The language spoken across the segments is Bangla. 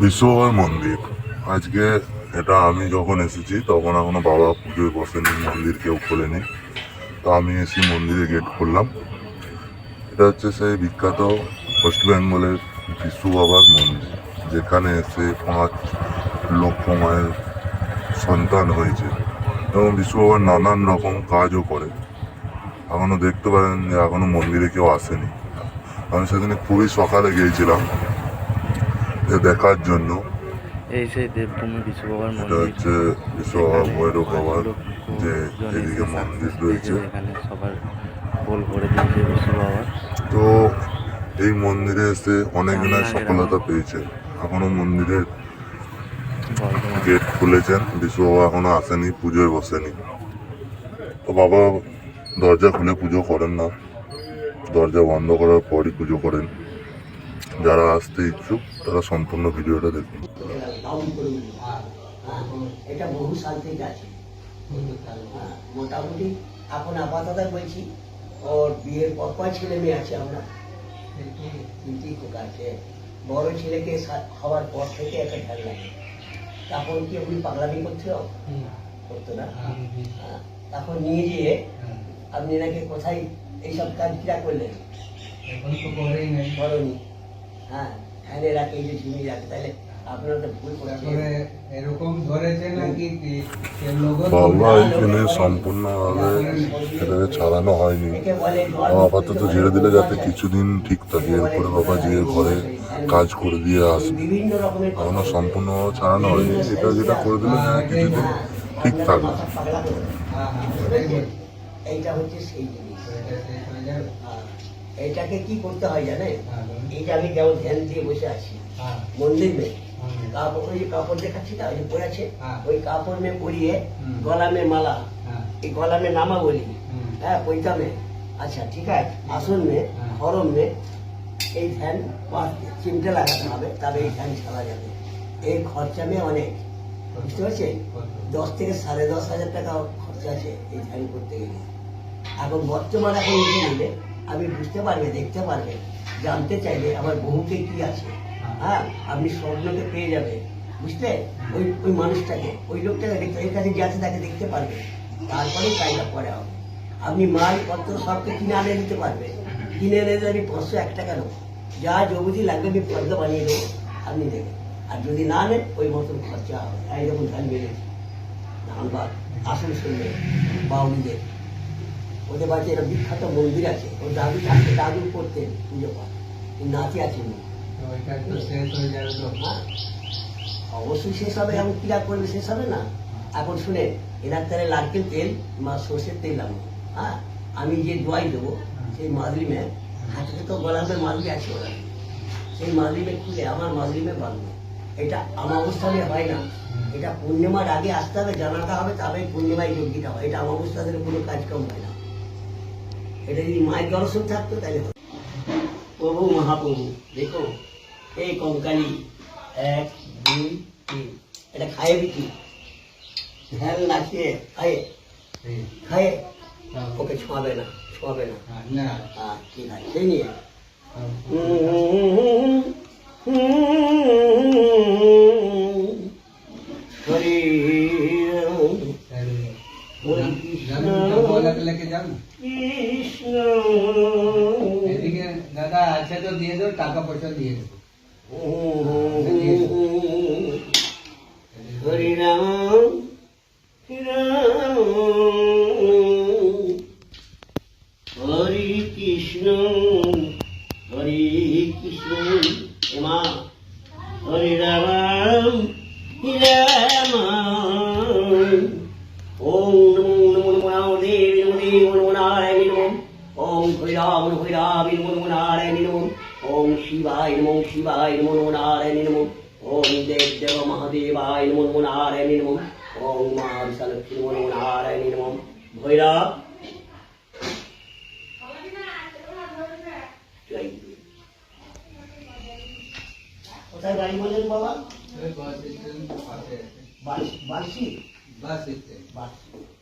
বিশ্বভার মন্দির। আজকে এটা আমি যখন এসেছি, তখন এখনও বাবা পুজোয় বসেনি, মন্দির কেউ খোলেনি। তো আমি এসে মন্দিরে গেট খুললাম। এটা হচ্ছে সেই বিখ্যাত ওয়েস্ট বেঙ্গলের বিশু বাবার মন্দির, যেখানে এসে পাঁচ লক্ষ মায়ের সন্তান হয়েছে। এবং বিশু বাবার নানান রকম কাজও করে। এখনও দেখতে পারেন যে এখনও মন্দিরে কেউ আসেনি। আমি সেদিনে খুবই সকালে গিয়েছিলাম। দেখার জন্য। এই সেই দেবভূমি বিষ্ণু বাবার এটা মন্দির। হচ্ছে বিশ্ববাবা এখানে ভৈরব বাবার যে এদিকে মন্দির রয়েছে। এখানে সবার গোল করে দিয়েছে বিষ্ণু তো এই মন্দিরে এসে অনেকজনের সফলতা পেয়েছে এখনও মন্দিরের গেট খুলেছেন। বিশ্ববাবা এখনও আসেনি পুজোয় বসেনি। তো বাবা দরজা খুলে পুজো করেন না। দরজা বন্ধ করার পরই পুজো করেন। যারা আসতে ইচ্ছুক তারা সম্পূর্ণ ভিডিওটা দেখুন। ডাউন করে দিল এটা বহু সাল থেকে আছে। মোটামুটি এখন আপাতত বলছি ওর বিয়ের পর কয় ছেলে মেয়ে আছে আমরা। তিনটি খোকা আছে। বড় ছেলেকে হওয়ার পর থেকে একটা ঢাল লাগে তখন কি আপনি পাগলামি করছিল করতো না? হ্যাঁ, তখন নিয়ে গিয়ে আপনি নাকি কোথায় এইসব কাজ কিরা করলেন? এখন তো করেই নাই। করনি। হ্যাঁ ফ্যানে রাখে এই যে ঝিমিয়ে রাখে তাহলে এইখানে সম্পূর্ণভাবে এটাকে ছাড়ানো হয়নি। বাবা আপাতত ঝেড়ে দিলে যাতে কিছুদিন ঠিক থাকে। এরপরে বাবা গিয়ে ঘরে কাজ করে দিয়ে আসবে। এখনও সম্পূর্ণভাবে ছাড়ানো হয়নি। এটা যেটা করে দিলে হ্যাঁ কিছুদিন ঠিক থাকবে। হ্যাঁ হ্যাঁ। এইটা হচ্ছে সেই জিনিস। তো এটা শেষ যাবে এইটাকে কি করতে হয় জানে হ্যাঁ বলুন। এই যে আমি যেমন ধ্যান দিয়ে বসে আছি। হ্যাঁ। মন্দির মে। কাপড় ওই যে কাপড় দেখাচ্ছি না ওই যে পরে আছে? হ্যাঁ। ওই কাপড় মে পরিয়ে হুম। গলা মে মালা। এই গলা মে নামা বলি। হ্যাঁ পৈতা মে। আচ্ছা ঠিক আছে। আসন মে। হরম মে এই ধ্যান চিমটে লাগাতে হবে তবে এই ধ্যান ছাড়া যাবে। এই খরচা মে অনেক। বুঝতে পারছেন? দশ থেকে সাড়ে দশ হাজার টাকা খরচা আছে এই ধ্যান করতে গেলে। এখন বর্তমান এখন নিতে নিলে আমি বুঝতে পারবে, দেখতে পারবে, জানতে চাইলে আমার বহুকে কি আছে। হ্যাঁ আপনি স্বপ্নকে পেয়ে যাবে, বুঝলে? ওই ওই মানুষটাকে, ওই লোকটাকে দেখতে, এর কাছে আছে তাকে দেখতে পারবে। তারপরে কাজটা করা হবে। আপনি মাল পত্র সবকে কিনে আনে দিতে পারবে। কিনে এনে আমি পাঁচশো, এক টাকা নেব। যা যবুজি লাগবে আমি পর্দা বানিয়ে দেবো, আপনি দেবেন। আর যদি না নেন, ওই মতন খরচা হবে। তাই যখন ধান বেড়েছে ধানবাদ আসল শুনবে বাউলিদের। ওদের বাড়িতে একটা বিখ্যাত মন্দির আছে। ওর দাদু থাকতে দাদু করতেন পুজো পাঠ। নাতি আছে হয়ে অবশ্যই শেষ হবে এমন ক্রিয়া করলে শেষ হবে না। এখন শুনে এনার তাহলে নারকেল তেল মা সর্ষের তেল লাগবে হ্যাঁ? আমি যে দোয়াই দেবো সেই মাদলিমে হাতে তো গলামের মাদলি আছে ওরা। সেই মাদলিমে খুলে আমার মাদলিমে বাঁধবে। এটা আমাবস্থানে হয় না। এটা পূর্ণিমার আগে আসতে হবে জানাতে হবে তবে পূর্ণিমায় যোগ্যতা হয় এটা আমাবস্থাদের কোনো কাজকর্ম হয় না। এটা যদি মায়ের দর্শন থাকতো তাহলে প্রভু মহাপ্রভু দেখো এই কঙ্কালি এক দুই তিন এটা খায় বিকি ধ্যান নাচিয়ে খায়ে। খায়ে ওকে ছোঁয়াবে না ছোঁয়াবে না হ্যাঁ, না হ্যাঁ ঠিক আছে সেই নিয়ে হুম হরি তো দিয়ে দাও টাকা পয়সা দিয়ে দেবো হরি রাম রাম হরি কৃষ্ণ হরি কৃষ্ণ মা হরি রাম রাম ওম নমো নমো নমো দেবী নমো দেবী নমো নমো ওম হরিরাম নমো নমো নমো নারায়ণ ওম শিবায় নমো শিবায় নমো নমো নারায়ণ ওম দেব দেব মহাদেবায় নমো নমো নারায়ণ নমো ওম মা বিশালক্ষ্মী নমো নমো নারায়ণ নমো ভৈরব। কোথায় বাড়ি বলেন বাবা বাস বাস স্ট্যান্ড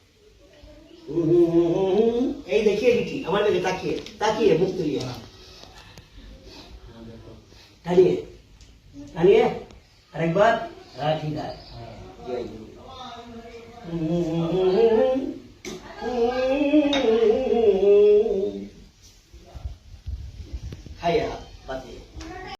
এই দেখিয়ে দিচ্ছি আমার দিকে তাকিয়ে তাকিয়ে মুখ তুলিয়ে টানিয়ে টানিয়ে আরেকবার হ্যাঁ ঠিক আছে জয় গুরু